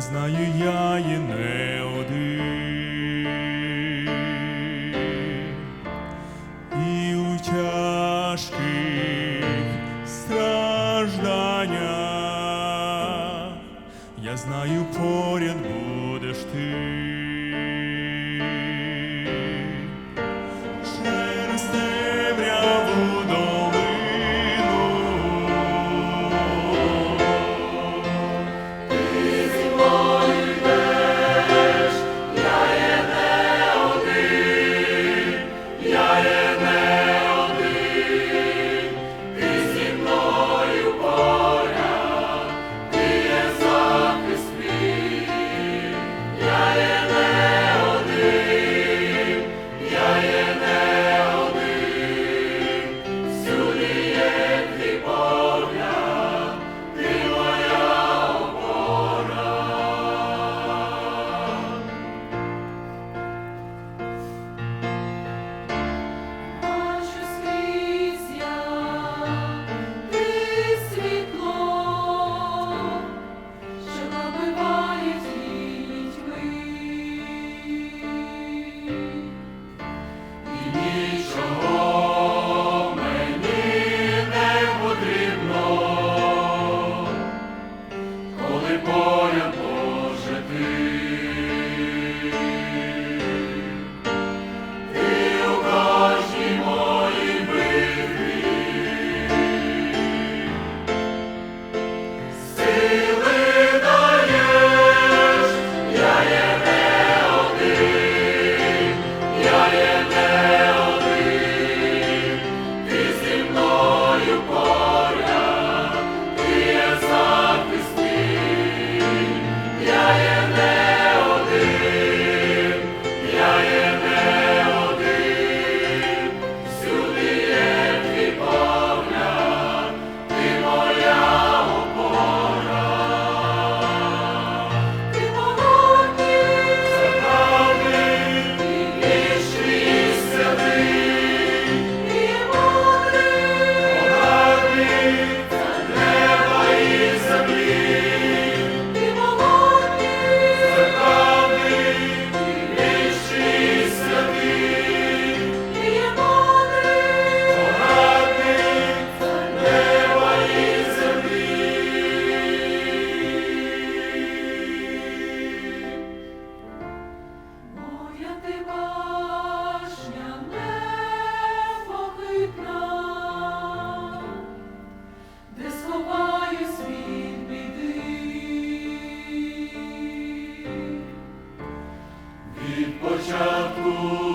знаю я і не один. І у тяжких стражданнях я знаю, поряд будеш ти. Hoje a